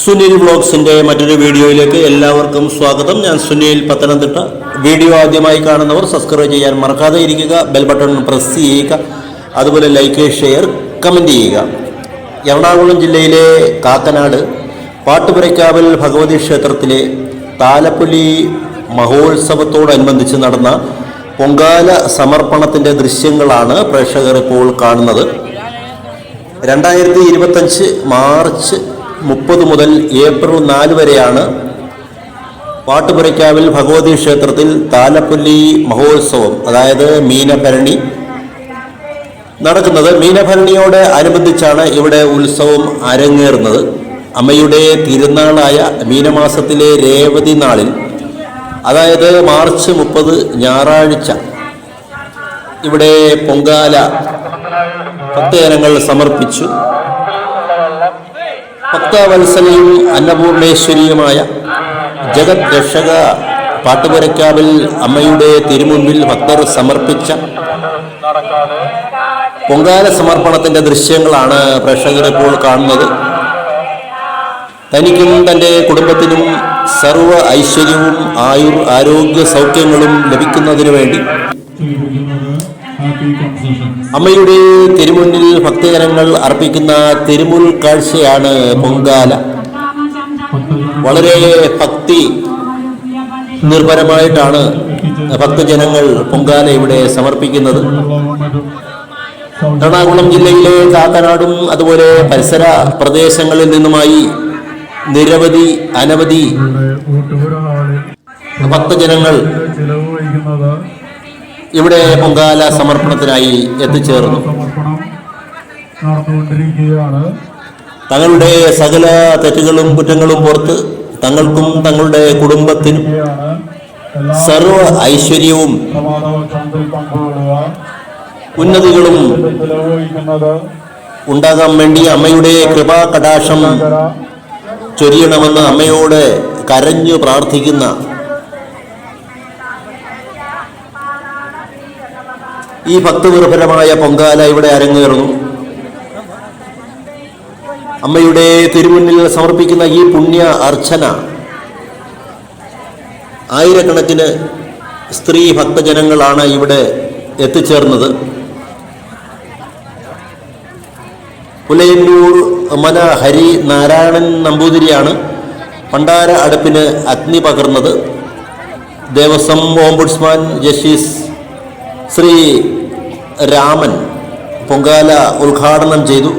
സുനിൽ വ്ളോഗ്സിന്റെ മറ്റൊരു വീഡിയോയിലേക്ക് എല്ലാവർക്കും സ്വാഗതം. ഞാൻ സുനിൽ പത്തനംതിട്ട. വീഡിയോ ആദ്യമായി കാണുന്നവർ സബ്സ്ക്രൈബ് ചെയ്യാൻ മറക്കാതെ ഇരിക്കുക ബെൽ ബട്ടൺ പ്രസ് ചെയ്യുക അതുപോലെ ലൈക്ക് ഷെയർ കമന്റ് ചെയ്യുക. എറണാകുളം ജില്ലയിലെ കാക്കനാട് പാട്ടുപുരയ്ക്കാവൽ ഭഗവതി ക്ഷേത്രത്തിലെ താലപ്പൊലി മഹോത്സവത്തോടനുബന്ധിച്ച് നടന്ന പൊങ്കാല സമർപ്പണത്തിന്റെ ദൃശ്യങ്ങളാണ് പ്രേക്ഷകർ ഇപ്പോൾ കാണുന്നത്. രണ്ടായിരത്തി മാർച്ച് മുപ്പത് മുതൽ ഏപ്രിൽ നാല് വരെയാണ് പാട്ടുപുരയ്ക്കാവിൽ ഭഗവതി ക്ഷേത്രത്തിൽ താലപ്പൊല്ലി മഹോത്സവം അതായത് മീനഭരണി നടക്കുന്നത്. മീനഭരണിയോട് അനുബന്ധിച്ചാണ് ഇവിടെ ഉത്സവം അരങ്ങേറുന്നത്. അമ്മയുടെ തിരുനാളായ മീനമാസത്തിലെ രേവതി നാളിൽ അതായത് മാർച്ച് മുപ്പത് ഞായറാഴ്ച ഇവിടെ പൊങ്കാല പ്രത്യേകങ്ങൾ സമർപ്പിച്ചു. ഭക്തവത്സലയും അന്നപൂർണേശ്വരിയുമായ ജഗത് രക്ഷക പാട്ടുപുരയ്ക്കാവിൽ അമ്മയുടെ തിരുമുമ്പിൽ ഭക്തർ സമർപ്പിച്ച പൊങ്കാല സമർപ്പണത്തിന്റെ ദൃശ്യങ്ങളാണ് പ്രേക്ഷകരിപ്പോൾ കാണുന്നത്. തനിക്കും തന്റെ കുടുംബത്തിനും സർവ ഐശ്വര്യവും ആയുർ ആരോഗ്യ സൗഖ്യങ്ങളും ലഭിക്കുന്നതിനു വേണ്ടി അമ്മയുടെ തിരുമുന്നിൽ ഭക്തജനങ്ങൾ അർപ്പിക്കുന്ന തിരുമുൽ കാഴ്ചയാണ് പൊങ്കാല. വളരെ ഭക്തി നിർഭരമായിട്ടാണ് ഭക്തജനങ്ങൾ പൊങ്കാല ഇവിടെ സമർപ്പിക്കുന്നത്. എറണാകുളം ജില്ലയിലെ കാക്കനാടും അതുപോലെ പരിസര പ്രദേശങ്ങളിൽ നിന്നുമായി നിരവധി അനവധി ഭക്തജനങ്ങൾ ഇവിടെ പൊങ്കാല സമർപ്പണത്തിനായി എത്തിച്ചേർന്നു. തങ്ങളുടെ സകല തെറ്റുകളും കുറ്റങ്ങളും പുറത്ത് തങ്ങൾക്കും തങ്ങളുടെ കുടുംബത്തിനും സർവ ഐശ്വര്യവും ഉന്നതികളും ഉണ്ടാകാൻ വേണ്ടി അമ്മയുടെ കൃപാ കടാക്ഷം ചൊരിയണമെന്ന് അമ്മയോട് കരഞ്ഞു പ്രാർത്ഥിക്കുന്ന ഈ ഭക്തനിർഭരമായ പൊങ്കാല ഇവിടെ അരങ്ങേറുന്നു. അമ്മയുടെ തിരുമുന്നിൽ സമർപ്പിക്കുന്ന ഈ പുണ്യ അർച്ചന ആയിരക്കണക്കിന് സ്ത്രീ ഭക്തജനങ്ങളാണ് ഇവിടെ എത്തിച്ചേർന്നത്. പുലയന്നൂർ മന ഹരി നാരായണൻ നമ്പൂതിരിയാണ് പണ്ടാര അടുപ്പിന് അഗ്നി പകർന്നത്. ദേവസ്വം ഓംബുഡ്സ്മാൻ ജസ്റ്റിസ് ശ്രീ രാമൻ പൊങ്കാല ഉദ്ഘാടനം ചെയ്തു.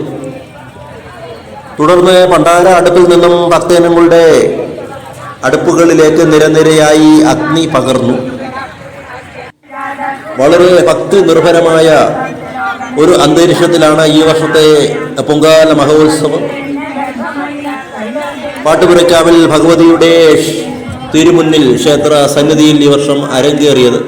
തുടർന്ന് പണ്ടാര അടുപ്പിൽ നിന്നും ഭക്തജനങ്ങളുടെ അടുപ്പുകളിലേക്ക് നിരനിരയായി അഗ്നി പകർന്നു. വളരെ ഭക്തി നിർഭരമായ ഒരു അന്തരീക്ഷത്തിലാണ് ഈ വർഷത്തെ പൊങ്കാല മഹോത്സവം. പാട്ടുപുരക്കാവിൽ ഭഗവതിയുടെ തിരുമുന്നിൽ ക്ഷേത്ര സന്നിധിയിൽ ഈ വർഷം അരങ്ങേറിയത്.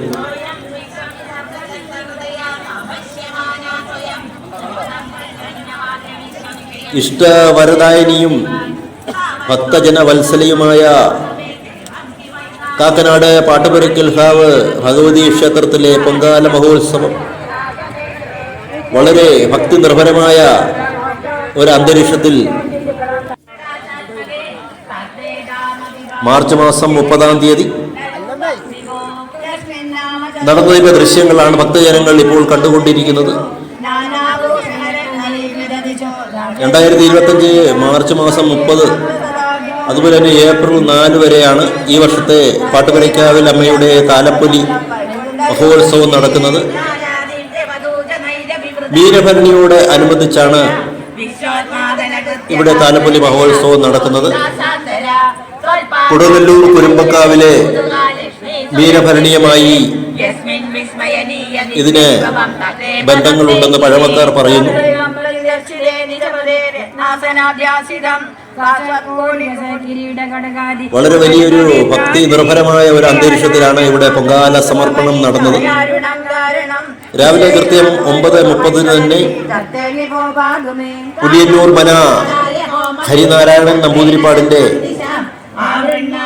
ഇഷ്ടവരദായനിയും ഭക്തജന വത്സലയുമായ കാക്കനാട് പാട്ടുപുരക്കൽ ഹാവ് ഭഗവതി ക്ഷേത്രത്തിലെ പൊങ്കാല മഹോത്സവം. വളരെ ഭക്തി നിർഭരമായ ഒരു അന്തരീക്ഷത്തിൽ മാർച്ച് മാസം മുപ്പതാം തീയതി നടന്നതിന്റെ ദൃശ്യങ്ങളാണ് ഭക്തജനങ്ങൾ ഇപ്പോൾ കണ്ടുകൊണ്ടിരിക്കുന്നത്. രണ്ടായിരത്തി ഇരുപത്തഞ്ച് മാർച്ച് മാസം മുപ്പത് അതുപോലെ തന്നെ ഏപ്രിൽ നാല് വരെയാണ് ഈ വർഷത്തെ പാട്ടുപുരയ്ക്കാവിൽ അമ്മയുടെ താലപ്പൊലി മഹോത്സവം നടക്കുന്നത്. വീരഭരണിയോട് അനുബന്ധിച്ചാണ് ഇവിടെ താലപ്പൊലി മഹോത്സവം നടക്കുന്നത്. കൊടുങ്ങല്ലൂർ കുരുമ്പക്കാവിലെ വീരഭരണീയമായി ഇതിന് ബന്ധങ്ങളുണ്ടെന്ന് പഴമക്കാർ പറയുന്നു. വളരെ വലിയൊരു ഭക്തി നിർഭരമായ ഒരു അന്തരീക്ഷത്തിലാണ് ഇവിടെ പൊങ്കാല സമർപ്പണം നടന്നത്. രാവിലെ കൃത്യം ഒമ്പത് മുപ്പതിന് തന്നെ പുലിയന്നൂർ മന ഹരിനാരായണൻ നമ്പൂതിരിപ്പാടിന്റെ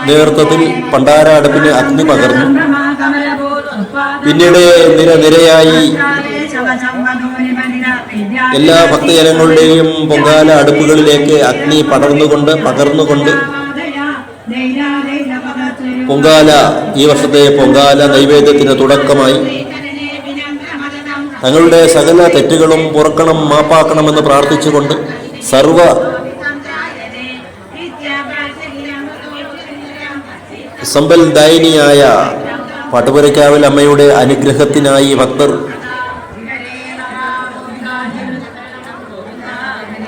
നേതൃത്വത്തിൽ പണ്ടാര അടുപ്പിന് അഗ്നി പകർന്നു. പിന്നീട് നിര നിരയായി എല്ലാ ഭക്തജനങ്ങളുടെയും പൊങ്കാല അടുപ്പുകളിലേക്ക് അഗ്നി പടർന്നുകൊണ്ട് പകർന്നുകൊണ്ട് പൊങ്കാല ഈ വർഷത്തെ പൊങ്കാല നൈവേദ്യത്തിന് തുടക്കമായി. തങ്ങളുടെ സകല തെറ്റുകളും പുറക്കണം മാപ്പാക്കണമെന്ന് പ്രാർത്ഥിച്ചുകൊണ്ട് സർവ സമ്പൽദായിനിയായ പട്ടുപുരക്കാവിൽ അമ്മയുടെ അനുഗ്രഹത്തിനായി ഭക്തർ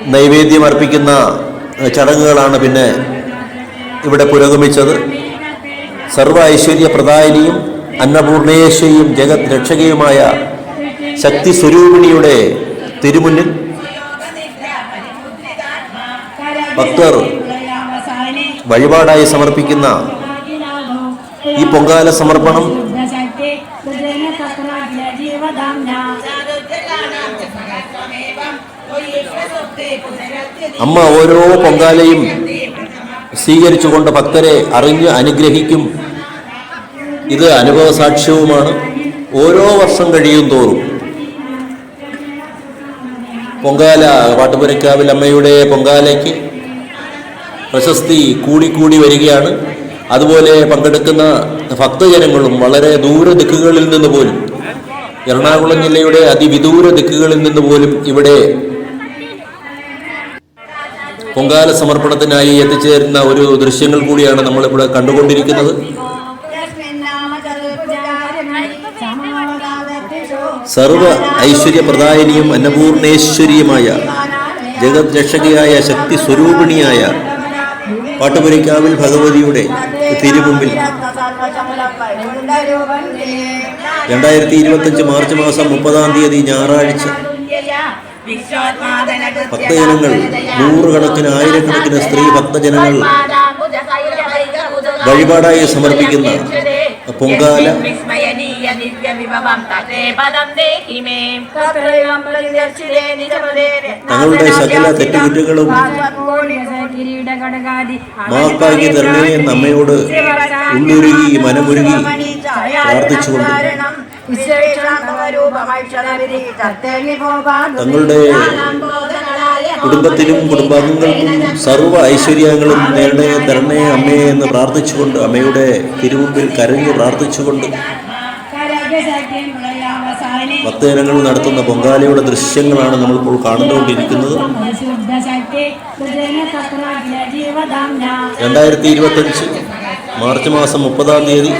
നൈവേദ്യം അർപ്പിക്കുന്ന ചടങ്ങുകളാണ് പിന്നെ ഇവിടെ പുരോഗമിച്ചത്. സർവ ഐശ്വര്യ പ്രദായിനിയും അന്നപൂർണേശ്വരിയും ജഗത് രക്ഷകയുമായ ശക്തി സ്വരൂപിണിയുടെ തിരുമുന്നിൽ ഭക്തർ വഴിപാടായി സമർപ്പിക്കുന്ന ഈ പൊങ്കാല സമർപ്പണം അമ്മ ഓരോ പൊങ്കാലയും സ്വീകരിച്ചുകൊണ്ട് ഭക്തരെ അറിഞ്ഞ് അനുഗ്രഹിക്കും. ഇത് അനുഭവ സാക്ഷ്യവുമാണ്. ഓരോ വർഷം കഴിയും തോറും. പൊങ്കാല പാട്ടുപുരക്കാവിൽ അമ്മയുടെ പൊങ്കാലയ്ക്ക് പ്രശസ്തി കൂടിക്കൂടി വരികയാണ്. അതുപോലെ പങ്കെടുക്കുന്ന ഭക്തജനങ്ങളും വളരെ ദൂര ദിക്കുകളിൽ നിന്ന് പോലും എറണാകുളം ജില്ലയുടെ അതിവിദൂര ദിക്കുകളിൽ നിന്ന് പോലും ഇവിടെ പൊങ്കാല സമർപ്പണത്തിനായി എത്തിച്ചേരുന്ന ഒരു ദൃശ്യങ്ങൾ കൂടിയാണ് നമ്മളിവിടെ കണ്ടുകൊണ്ടിരിക്കുന്നത്. സർവ ഐശ്വര്യപ്രദായനിയും അന്നപൂർണേശ്വരിയുമായ ജഗത് രക്ഷകയായ ശക്തി സ്വരൂപിണിയായ പാട്ടുപുരയ്ക്കാവിൽ ഭഗവതിയുടെ തിരുമുമ്പിൽ രണ്ടായിരത്തി ഇരുപത്തഞ്ച് മാർച്ച് മാസം മുപ്പതാം തീയതി ഞായറാഴ്ച ഭക്തജനങ്ങൾ നൂറുകണക്കിന് ആയിരക്കണക്കിന് സ്ത്രീ ഭക്തജനങ്ങൾ വഴിപാടായി സമർപ്പിക്കുന്ന പൊങ്കാല. തങ്ങളുടെ സകല തെറ്റുകുറ്റങ്ങളും മാപ്പാക്കി തരണേ എന്ന് അമ്മയോട് ഉള്ളുരുകി മനമുരുകി പ്രാർത്ഥിച്ചുകൊണ്ട് തങ്ങളുടെ കുടുംബത്തിനും കുടുംബാംഗങ്ങൾക്കും സർവ ഐശ്വര്യങ്ങളും നേടണേ തരണേ അമ്മേ എന്ന് പ്രാർത്ഥിച്ചുകൊണ്ട് അമ്മയുടെ തിരുമുമ്പിൽ കരഞ്ഞു പ്രാർത്ഥിച്ചുകൊണ്ട് ഭക്തജനങ്ങൾ നടത്തുന്ന പൊങ്കാലയുടെ ദൃശ്യങ്ങളാണ് നമ്മളിപ്പോൾ കാണുന്നുകൊണ്ടിരിക്കുന്നത് രണ്ടായിരത്തി ഇരുപത്തഞ്ച് മാർച്ച് മാസം മുപ്പതാം തീയതി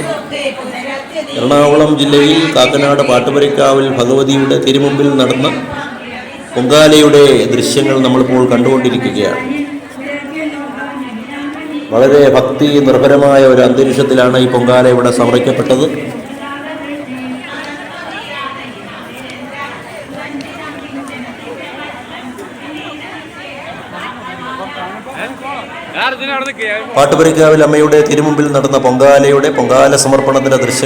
എറണാകുളം ജില്ലയിൽ കാക്കനാട് പാട്ടുപരിക്കാവിൽ ഭഗവതിയുടെ തിരുമുമ്പിൽ നടന്ന പൊങ്കാലയുടെ ദൃശ്യങ്ങൾ നമ്മളിപ്പോൾ കണ്ടുകൊണ്ടിരിക്കുകയാണ്. വളരെ ഭക്തി നിർഭരമായ ഒരു അന്തരീക്ഷത്തിലാണ് ഈ പൊങ്കാല ഇവിടെ സമർപ്പിക്കപ്പെട്ടത്. പാട്ടുപരിക്കാവിൽ അമ്മയുടെ തിരുമുമ്പിൽ നടന്ന പൊങ്കാലയുടെ പൊങ്കാല സമർപ്പണത്തിന്റെ ദൃശ്യം